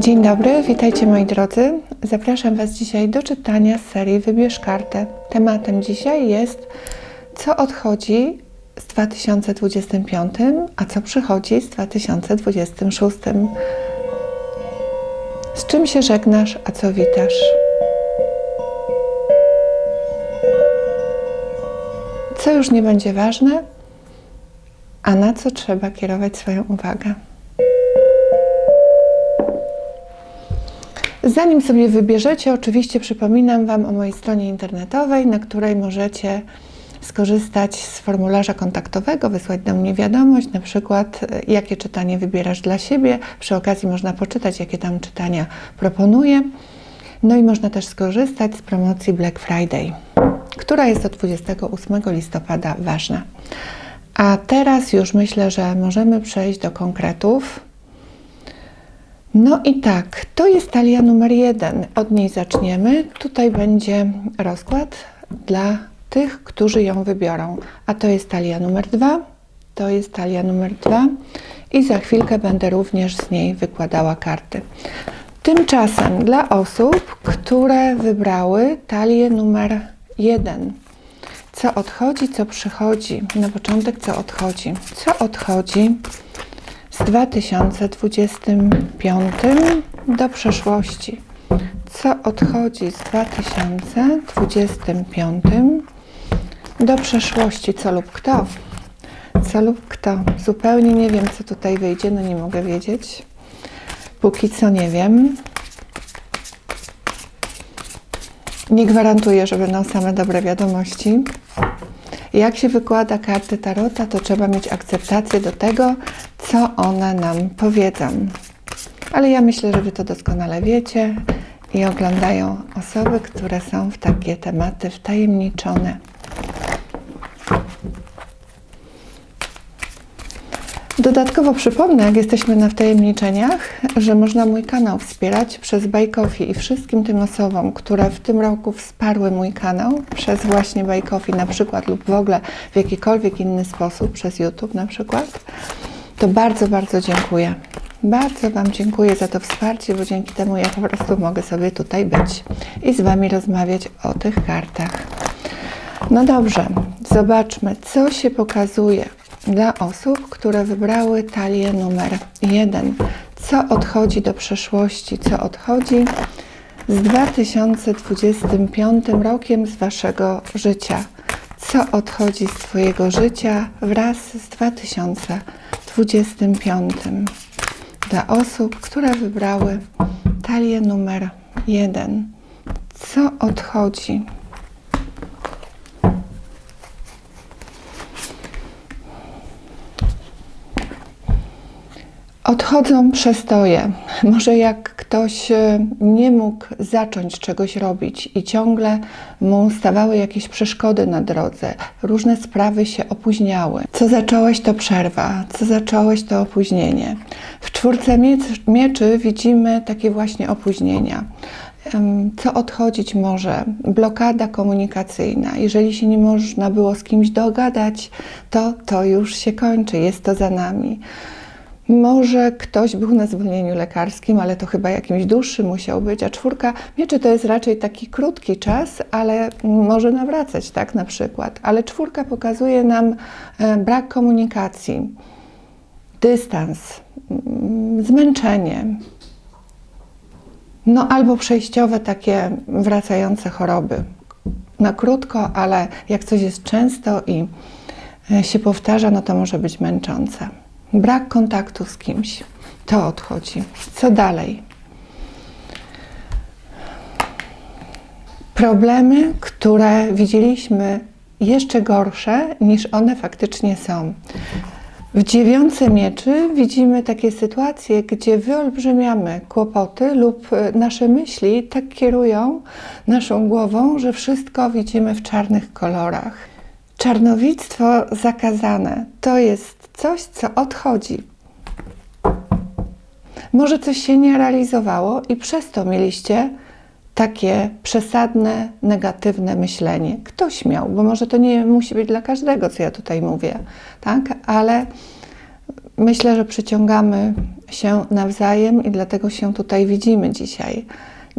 Dzień dobry, witajcie moi drodzy. Zapraszam Was dzisiaj do czytania z serii Wybierz kartę. Tematem dzisiaj jest co odchodzi z 2025, a co przychodzi z 2026. Z czym się żegnasz, a co witasz? Co już nie będzie ważne, a na co trzeba kierować swoją uwagę? Zanim sobie wybierzecie, oczywiście przypominam Wam o mojej stronie internetowej, na której możecie skorzystać z formularza kontaktowego, wysłać do mnie wiadomość, na przykład e, jakie czytanie wybierasz dla siebie. Przy okazji można poczytać, jakie tam czytania proponuję. No i można też skorzystać z promocji Black Friday, która jest od 28 listopada ważna. A teraz już myślę, że możemy przejść do konkretów. No i tak, to jest talia numer jeden. Od niej zaczniemy. Tutaj będzie rozkład dla tych, którzy ją wybiorą. A to jest talia numer dwa, to jest talia numer dwa i za chwilkę będę również z niej wykładała karty. Tymczasem dla osób, które wybrały talię numer jeden. Co odchodzi, co przychodzi. Na początek co odchodzi. Co odchodzi z 2025 do przeszłości. Co odchodzi z 2025 do przeszłości, co lub kto? Co lub kto? Zupełnie nie wiem, co tutaj wyjdzie, no nie mogę wiedzieć. Póki co nie wiem. Nie gwarantuję, że będą same dobre wiadomości. Jak się wykłada karty Tarota, to trzeba mieć akceptację do tego, co one nam powiedzą. Ale ja myślę, że Wy to doskonale wiecie i oglądają osoby, które są w takie tematy wtajemniczone. Dodatkowo przypomnę, jak jesteśmy na wtajemniczeniach, że można mój kanał wspierać przez Coffee i wszystkim tym osobom, które w tym roku wsparły mój kanał przez właśnie Coffee na przykład lub w ogóle w jakikolwiek inny sposób, przez YouTube na przykład, to bardzo, bardzo dziękuję. Bardzo Wam dziękuję za to wsparcie, bo dzięki temu ja po prostu mogę sobie tutaj być i z Wami rozmawiać o tych kartach. No dobrze, zobaczmy, co się pokazuje dla osób, które wybrały talię numer jeden. Co odchodzi do przeszłości, co odchodzi z 2025 rokiem z Waszego życia. Co odchodzi z Twojego życia wraz z 2025 dla osób, które wybrały talię numer jeden. Co odchodzi? Odchodzą przestoje. Może jak ktoś e, nie mógł zacząć czegoś robić i ciągle mu stawały jakieś przeszkody na drodze, różne sprawy się opóźniały. Co zacząłeś, to przerwa, co zacząłeś, to opóźnienie. W czwórce miecz- mieczy widzimy takie właśnie opóźnienia. Co odchodzić może? Blokada komunikacyjna. Jeżeli się nie można było z kimś dogadać, to to już się kończy, jest to za nami. Może ktoś był na zwolnieniu lekarskim, ale to chyba jakimś dłuższym musiał być, a czwórka mieczy to jest raczej taki krótki czas, ale może nawracać, tak na przykład. Ale czwórka pokazuje nam e, brak komunikacji, dystans, mm, zmęczenie, no albo przejściowe takie wracające choroby. Na krótko, ale jak coś jest często i e, się powtarza, no to może być męczące. Brak kontaktu z kimś. To odchodzi. Co dalej? Problemy, które widzieliśmy jeszcze gorsze niż one faktycznie są. W dziewiątce mieczy widzimy takie sytuacje, gdzie wyolbrzymiamy kłopoty lub e, nasze myśli tak kierują naszą głową, że wszystko widzimy w czarnych kolorach. Czarnowictwo zakazane to jest coś, co odchodzi. Może coś się nie realizowało i przez to mieliście takie przesadne, negatywne myślenie. Ktoś miał, bo może to nie musi być dla każdego, co ja tutaj mówię, tak? Ale myślę, że przyciągamy się nawzajem i dlatego się tutaj widzimy dzisiaj.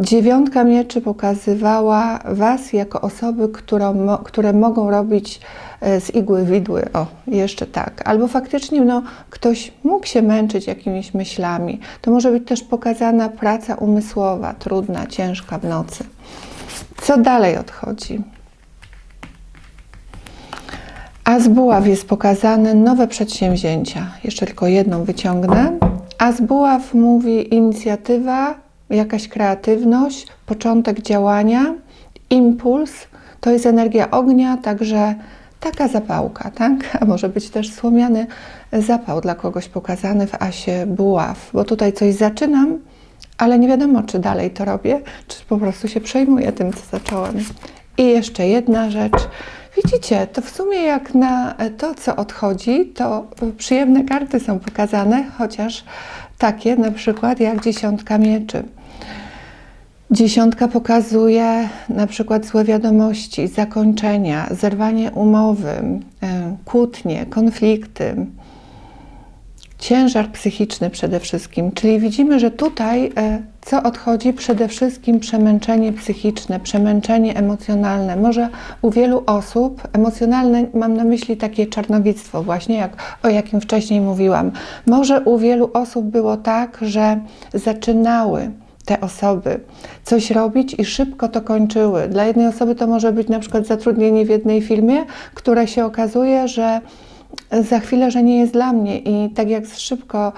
Dziewiątka mieczy pokazywała Was jako osoby, którą, które mogą robić e, z igły widły. O, jeszcze tak. Albo faktycznie no, ktoś mógł się męczyć jakimiś myślami. To może być też pokazana praca umysłowa, trudna, ciężka w nocy. Co dalej odchodzi? A z buław jest pokazane nowe przedsięwzięcia. Jeszcze tylko jedną wyciągnę. A z buław mówi inicjatywa, jakaś kreatywność, początek działania, impuls. To jest energia ognia, także taka zapałka, tak? A może być też słomiany zapał dla kogoś pokazany w asie buław, bo tutaj coś zaczynam, ale nie wiadomo, czy dalej to robię, czy po prostu się przejmuję tym, co zacząłem. I jeszcze jedna rzecz. Widzicie, to w sumie jak na to, co odchodzi, to przyjemne karty są pokazane, chociaż takie na przykład jak dziesiątka mieczy. Dziesiątka pokazuje na przykład złe wiadomości, zakończenia, zerwanie umowy, kłótnie, konflikty, ciężar psychiczny przede wszystkim. Czyli widzimy, że tutaj e, co odchodzi przede wszystkim przemęczenie psychiczne, przemęczenie emocjonalne. Może u wielu osób emocjonalne mam na myśli takie czarnowictwo właśnie, jak o jakim wcześniej mówiłam. Może u wielu osób było tak, że zaczynały te osoby coś robić i szybko to kończyły. Dla jednej osoby to może być na przykład zatrudnienie w jednej firmie, które się okazuje, że za chwilę, że nie jest dla mnie i tak jak szybko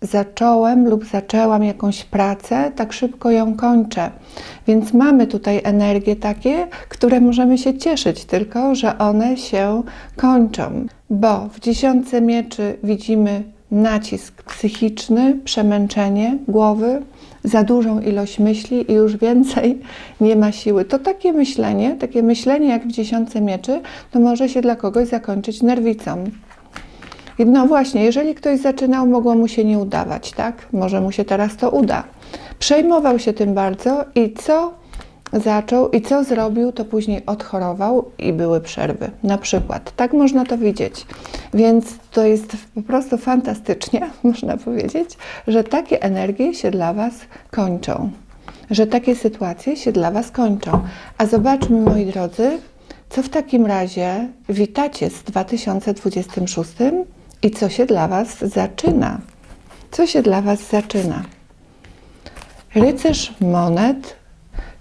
zacząłem lub zaczęłam jakąś pracę, tak szybko ją kończę. Więc mamy tutaj energie takie, które możemy się cieszyć, tylko że one się kończą. Bo w dziesiątce mieczy widzimy nacisk psychiczny, przemęczenie głowy, za dużą ilość myśli i już więcej nie ma siły. To takie myślenie, takie myślenie jak w dziesiątce mieczy, to może się dla kogoś zakończyć nerwicą. I No właśnie, jeżeli ktoś zaczynał, mogło mu się nie udawać, tak? Może mu się teraz to uda. Przejmował się tym bardzo i co zaczął i co zrobił, to później odchorował i były przerwy. Na przykład. Tak można to widzieć. Więc to jest po prostu fantastycznie, można powiedzieć, że takie energie się dla Was kończą. Że takie sytuacje się dla Was kończą. A zobaczmy, moi drodzy, co w takim razie witacie z 2026 i co się dla Was zaczyna. Co się dla Was zaczyna? Rycerz monet,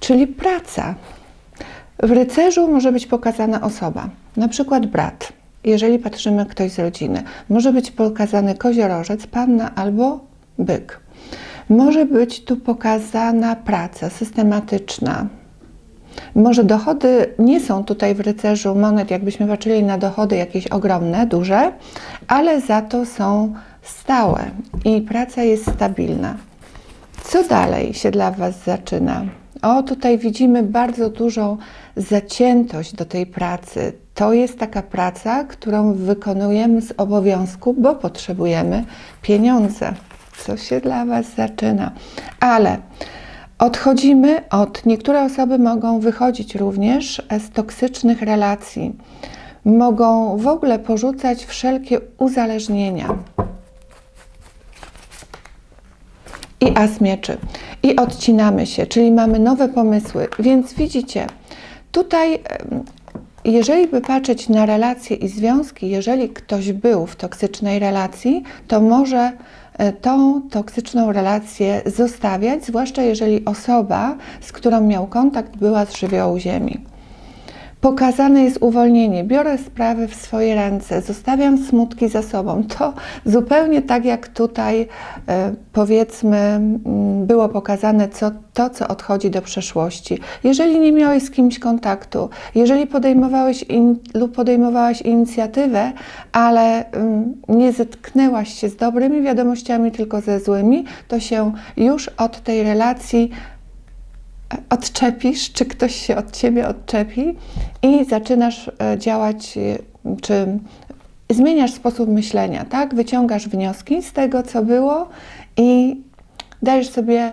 czyli praca. W rycerzu może być pokazana osoba, na przykład brat, jeżeli patrzymy ktoś z rodziny. Może być pokazany koziorożec, panna albo byk. Może być tu pokazana praca systematyczna. Może dochody nie są tutaj w rycerzu monet, jakbyśmy patrzyli na dochody jakieś ogromne, duże, ale za to są stałe i praca jest stabilna. Co dalej się dla Was zaczyna? O, tutaj widzimy bardzo dużą zaciętość do tej pracy. To jest taka praca, którą wykonujemy z obowiązku, bo potrzebujemy pieniądze. Co się dla Was zaczyna? Ale odchodzimy od, niektóre osoby mogą wychodzić również z toksycznych relacji. Mogą w ogóle porzucać wszelkie uzależnienia. I as mieczy. I odcinamy się, czyli mamy nowe pomysły. Więc widzicie, tutaj, jeżeli by patrzeć na relacje i związki, jeżeli ktoś był w toksycznej relacji, to może e, tą toksyczną relację zostawiać, zwłaszcza jeżeli osoba, z którą miał kontakt, była z żywiołu ziemi. Pokazane jest uwolnienie. Biorę sprawy w swoje ręce, zostawiam smutki za sobą. To zupełnie tak jak tutaj, e, powiedzmy, było pokazane co, to, co odchodzi do przeszłości. Jeżeli nie miałeś z kimś kontaktu, jeżeli podejmowałeś in, lub podejmowałaś inicjatywę, ale nie zetknęłaś się z dobrymi wiadomościami, tylko ze złymi, to się już od tej relacji odczepisz, czy ktoś się od ciebie odczepi i zaczynasz e, działać, e, czy zmieniasz sposób myślenia, tak? Wyciągasz wnioski z tego, co było i dajesz sobie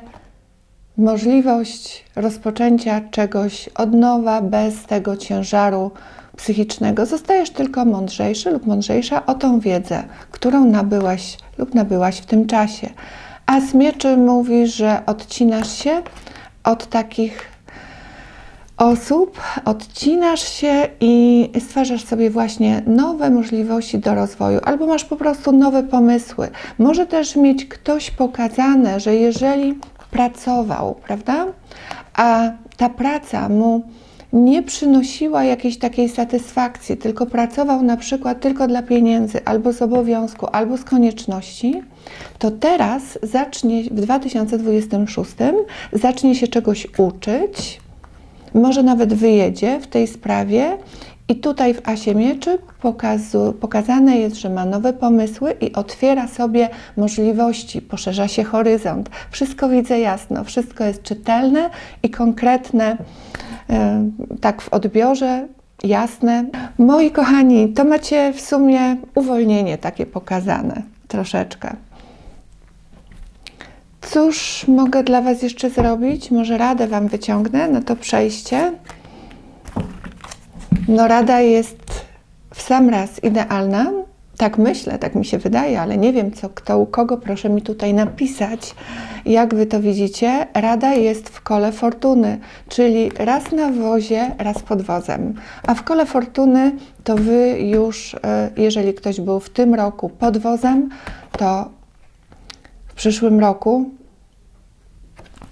możliwość rozpoczęcia czegoś od nowa, bez tego ciężaru psychicznego. Zostajesz tylko mądrzejszy lub mądrzejsza o tą wiedzę, którą nabyłaś lub nabyłaś w tym czasie. A z mieczy mówi, że odcinasz się od takich osób, odcinasz się i stwarzasz sobie właśnie nowe możliwości do rozwoju, albo masz po prostu nowe pomysły. Może też mieć ktoś pokazane, że jeżeli pracował, prawda, a ta praca mu nie przynosiła jakiejś takiej satysfakcji, tylko pracował na przykład tylko dla pieniędzy, albo z obowiązku, albo z konieczności, to teraz zacznie w 2026 zacznie się czegoś uczyć, może nawet wyjedzie w tej sprawie. I tutaj w Asie Mieczy pokazu, pokazane jest, że ma nowe pomysły i otwiera sobie możliwości, poszerza się horyzont. Wszystko widzę jasno, wszystko jest czytelne i konkretne, e, tak w odbiorze, jasne. Moi kochani, to macie w sumie uwolnienie takie pokazane troszeczkę. Cóż mogę dla Was jeszcze zrobić? Może radę Wam wyciągnę na to przejście. No, rada jest w sam raz idealna. Tak myślę, tak mi się wydaje, ale nie wiem co, kto u kogo. Proszę mi tutaj napisać, jak Wy to widzicie. Rada jest w kole fortuny, czyli raz na wozie, raz pod wozem. A w kole fortuny to Wy już, e, jeżeli ktoś był w tym roku pod wozem, to w przyszłym roku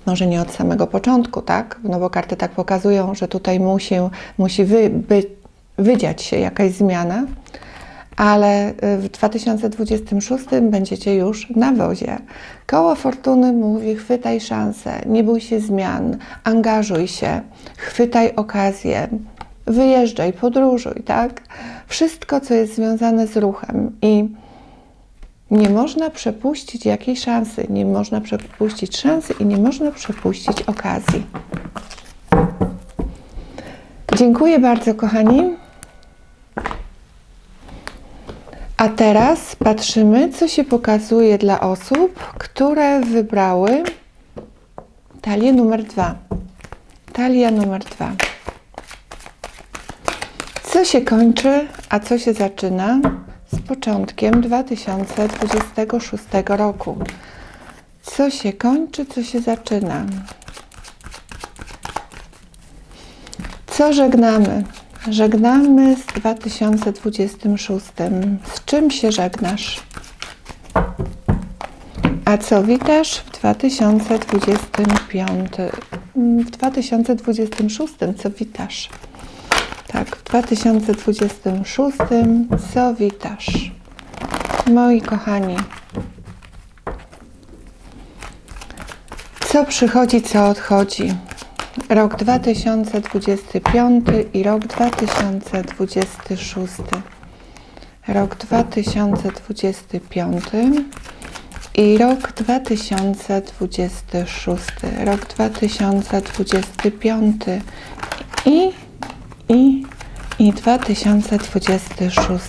może nie od samego początku, tak? No bo karty tak pokazują, że tutaj musi, musi wy, by, wydziać się jakaś zmiana, ale y, w 2026 będziecie już na wozie. Koło Fortuny mówi: chwytaj szansę, nie bój się zmian, angażuj się, chwytaj okazję, wyjeżdżaj, podróżuj, tak? Wszystko, co jest związane z ruchem i nie można przepuścić jakiej szansy, nie można przepuścić szansy i nie można przepuścić okazji. Dziękuję bardzo, kochani. A teraz patrzymy, co się pokazuje dla osób, które wybrały talię numer dwa. Talia numer dwa. Co się kończy, a co się zaczyna? Z początkiem 2026 roku. Co się kończy, co się zaczyna? Co żegnamy? Żegnamy z 2026. Z czym się żegnasz? A co witasz w 2025? W 2026 co witasz? Tak, w 2026 co witasz? Moi kochani, co przychodzi, co odchodzi? Rok 2025 i rok 2026. Rok 2025 i rok 2026. Rok 2025 i i, i 2026.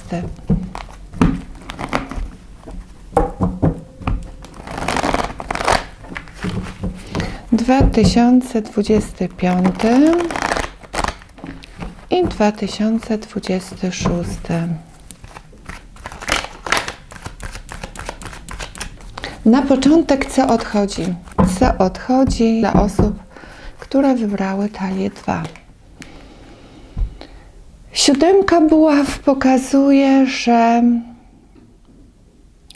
Dwa tysiące dwudziesty piąty i dwa tysiące dwudziesty szósty. Na początek co odchodzi? Co odchodzi dla osób, które wybrały talię 2? Siódemka buław pokazuje, że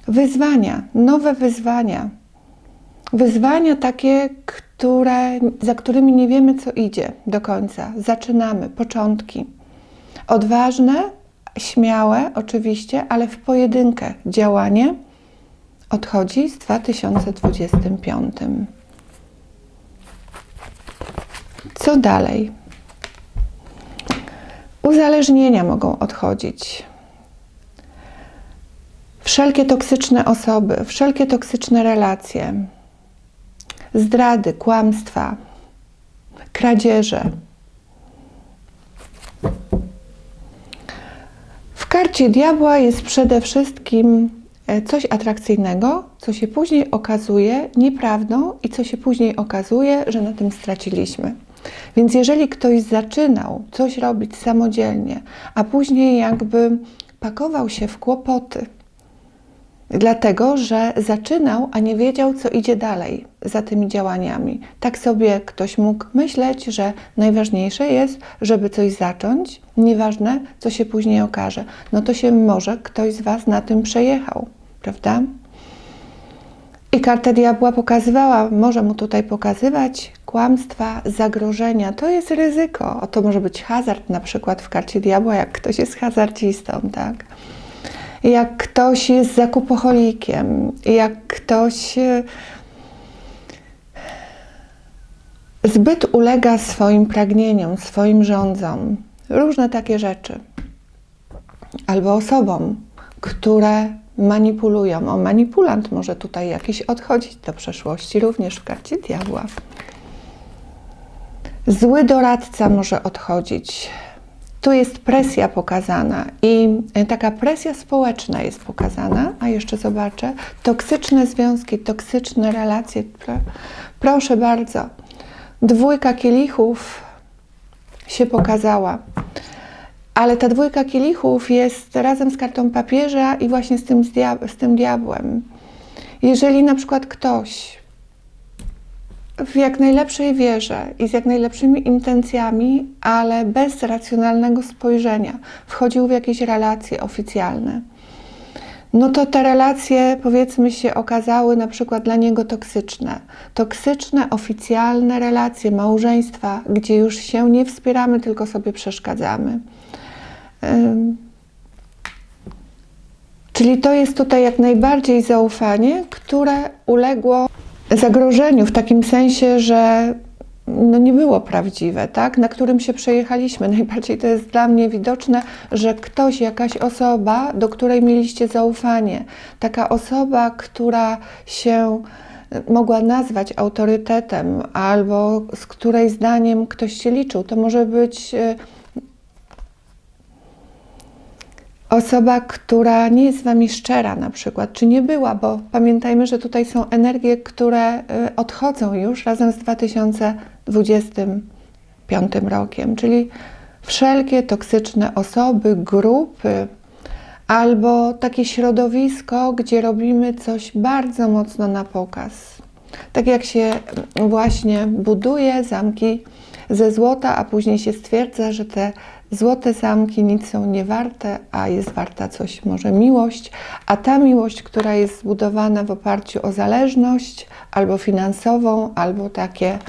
wyzwania, nowe wyzwania, wyzwania takie, które, za którymi nie wiemy, co idzie do końca. Zaczynamy, początki. Odważne, śmiałe oczywiście, ale w pojedynkę działanie odchodzi z 2025. Co dalej? Uzależnienia mogą odchodzić. Wszelkie toksyczne osoby, wszelkie toksyczne relacje, zdrady, kłamstwa, kradzieże. W karcie diabła jest przede wszystkim e, coś atrakcyjnego, co się później okazuje nieprawdą i co się później okazuje, że na tym straciliśmy. Więc jeżeli ktoś zaczynał coś robić samodzielnie, a później jakby pakował się w kłopoty, dlatego że zaczynał, a nie wiedział, co idzie dalej za tymi działaniami. Tak sobie ktoś mógł myśleć, że najważniejsze jest, żeby coś zacząć, nieważne, co się później okaże. No to się może ktoś z Was na tym przejechał, prawda? I karta diabła pokazywała, może mu tutaj pokazywać kłamstwa, zagrożenia. To jest ryzyko. To może być hazard na przykład w karcie diabła, jak ktoś jest hazardzistą, tak? Jak ktoś jest zakupocholikiem, jak ktoś e, zbyt ulega swoim pragnieniom, swoim rządzom. Różne takie rzeczy. Albo osobom, które manipulują. O, manipulant może tutaj jakiś odchodzić do przeszłości, również w karcie diabła. Zły doradca może odchodzić. Tu jest presja pokazana i taka presja społeczna jest pokazana, a jeszcze zobaczę, toksyczne związki, toksyczne relacje. Proszę bardzo, dwójka kielichów się pokazała. Ale ta dwójka kielichów jest razem z kartą papieża i właśnie z tym, z tym diabłem. Jeżeli na przykład ktoś w jak najlepszej wierze i z jak najlepszymi intencjami, ale bez racjonalnego spojrzenia wchodził w jakieś relacje oficjalne, no to te relacje, powiedzmy, się okazały na przykład dla niego toksyczne. Toksyczne, oficjalne relacje, małżeństwa, gdzie już się nie wspieramy, tylko sobie przeszkadzamy. Czyli to jest tutaj jak najbardziej zaufanie, które uległo zagrożeniu w takim sensie, że no nie było prawdziwe, tak? na którym się przejechaliśmy. Najbardziej to jest dla mnie widoczne, że ktoś, jakaś osoba, do której mieliście zaufanie, taka osoba, która się mogła nazwać autorytetem, albo z której zdaniem ktoś się liczył, to może być osoba, która nie jest z Wami szczera na przykład, czy nie była, bo pamiętajmy, że tutaj są energie, które y, odchodzą już razem z 2025 rokiem, czyli wszelkie toksyczne osoby, grupy, albo takie środowisko, gdzie robimy coś bardzo mocno na pokaz. Tak jak się właśnie buduje zamki ze złota, a później się stwierdza, że te Złote zamki nic są niewarte, a jest warta coś może miłość, a ta miłość, która jest zbudowana w oparciu o zależność albo finansową, albo takie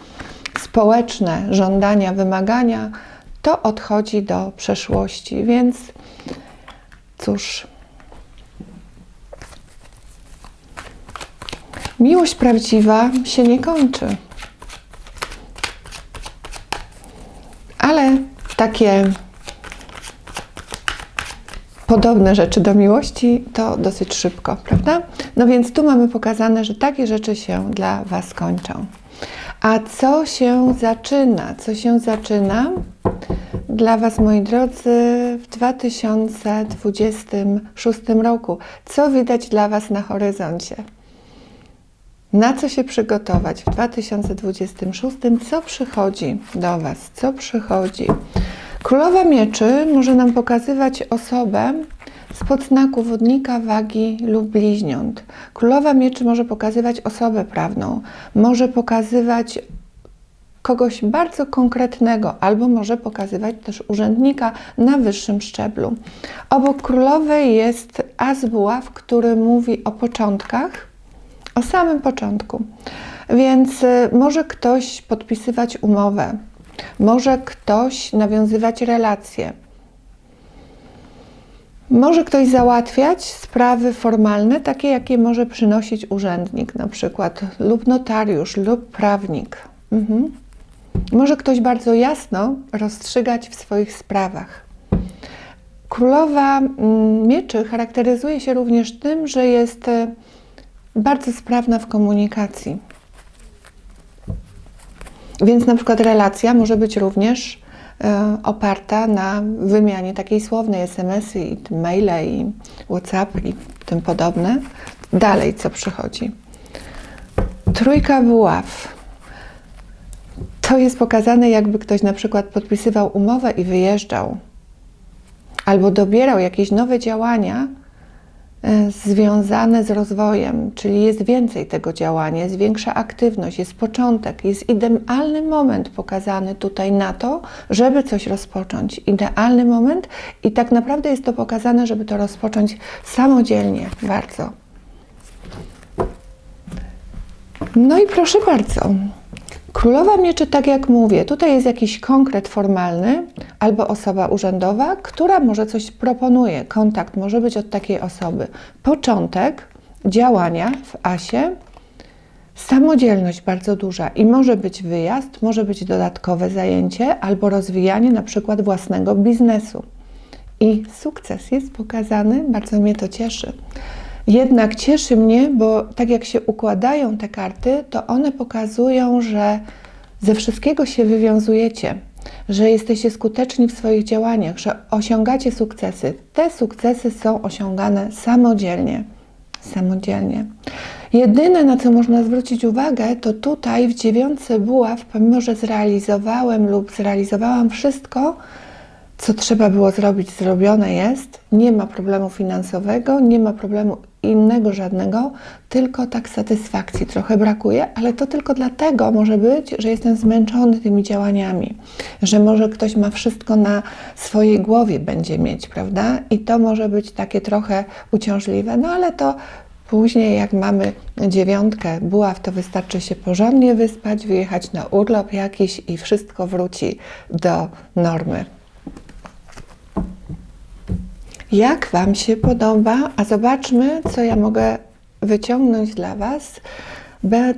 społeczne żądania, wymagania, to odchodzi do przeszłości. Więc cóż. Miłość prawdziwa się nie kończy. Ale takie podobne rzeczy do miłości, to dosyć szybko, prawda? No więc tu mamy pokazane, że takie rzeczy się dla Was kończą. A co się zaczyna? Co się zaczyna dla Was, moi drodzy, w 2026 roku? Co widać dla Was na horyzoncie? Na co się przygotować w 2026? Co przychodzi do Was? Co przychodzi? Królowa mieczy może nam pokazywać osobę z podznaku wodnika, wagi lub bliźniąt. Królowa mieczy może pokazywać osobę prawną, może pokazywać kogoś bardzo konkretnego, albo może pokazywać też urzędnika na wyższym szczeblu. Obok królowej jest as buław, który mówi o początkach, o samym początku. Więc y, może ktoś podpisywać umowę, może ktoś nawiązywać relacje. Może ktoś załatwiać sprawy formalne, takie jakie może przynosić urzędnik, na przykład, lub notariusz, lub prawnik. Mhm. Może ktoś bardzo jasno rozstrzygać w swoich sprawach. Królowa mm, mieczy charakteryzuje się również tym, że jest e, bardzo sprawna w komunikacji. Więc na przykład relacja może być również e, oparta na wymianie takiej słownej SMS-y i maile i WhatsApp i tym podobne. Dalej co przychodzi? Trójka buław. To jest pokazane, jakby ktoś na przykład podpisywał umowę i wyjeżdżał, albo dobierał jakieś nowe działania związane z rozwojem, czyli jest więcej tego działania, jest większa aktywność, jest początek, jest idealny moment pokazany tutaj na to, żeby coś rozpocząć. Idealny moment i tak naprawdę jest to pokazane, żeby to rozpocząć samodzielnie bardzo. No i proszę bardzo. Królowa Mieczy, tak jak mówię, tutaj jest jakiś konkret formalny albo osoba urzędowa, która może coś proponuje. Kontakt może być od takiej osoby. Początek działania w ASie, samodzielność bardzo duża i może być wyjazd, może być dodatkowe zajęcie albo rozwijanie na przykład własnego biznesu. I sukces jest pokazany, bardzo mnie to cieszy. Jednak cieszy mnie, bo tak jak się układają te karty, to one pokazują, że ze wszystkiego się wywiązujecie, że jesteście skuteczni w swoich działaniach, że osiągacie sukcesy. Te sukcesy są osiągane samodzielnie. Samodzielnie. Jedyne, na co można zwrócić uwagę, to tutaj w dziewiątce buław, pomimo że zrealizowałem lub zrealizowałam wszystko, co trzeba było zrobić, zrobione jest. Nie ma problemu finansowego, nie ma problemu innego żadnego, tylko tak satysfakcji trochę brakuje, ale to tylko dlatego może być, że jestem zmęczony tymi działaniami, że może ktoś ma wszystko na swojej głowie będzie mieć, prawda? I to może być takie trochę uciążliwe, no ale to Później, jak mamy dziewiątkę buław, to wystarczy się porządnie wyspać, wyjechać na urlop jakiś i wszystko wróci do normy. Jak Wam się podoba? A zobaczmy, co ja mogę wyciągnąć dla Was.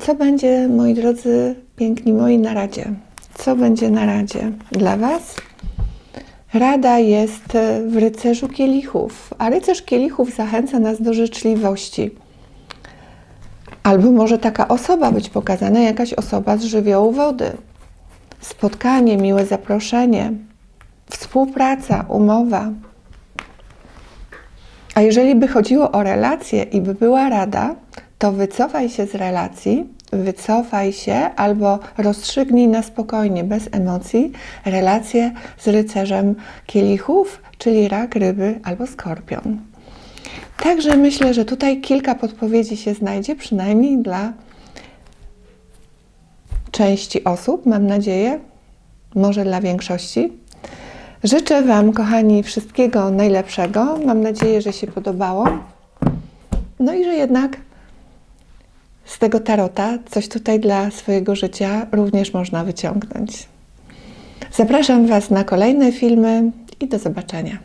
Co będzie, moi drodzy, piękni moi, na radzie? Co będzie na radzie dla Was? Rada jest e, w rycerzu kielichów, a rycerz kielichów zachęca nas do życzliwości. Albo może taka osoba być pokazana, jakaś osoba z żywiołu wody. Spotkanie, miłe zaproszenie, współpraca, umowa. A jeżeli by chodziło o relacje i by była rada, to wycofaj się z relacji, wycofaj się albo rozstrzygnij na spokojnie, bez emocji, relacje z rycerzem kielichów, czyli rak, ryby albo skorpion. Także myślę, że tutaj kilka podpowiedzi się znajdzie, przynajmniej dla części osób, mam nadzieję, może dla większości. Życzę Wam, kochani, wszystkiego najlepszego. Mam nadzieję, że się podobało. No i że jednak z tego tarota coś tutaj dla swojego życia również można wyciągnąć. Zapraszam Was na kolejne filmy i do zobaczenia.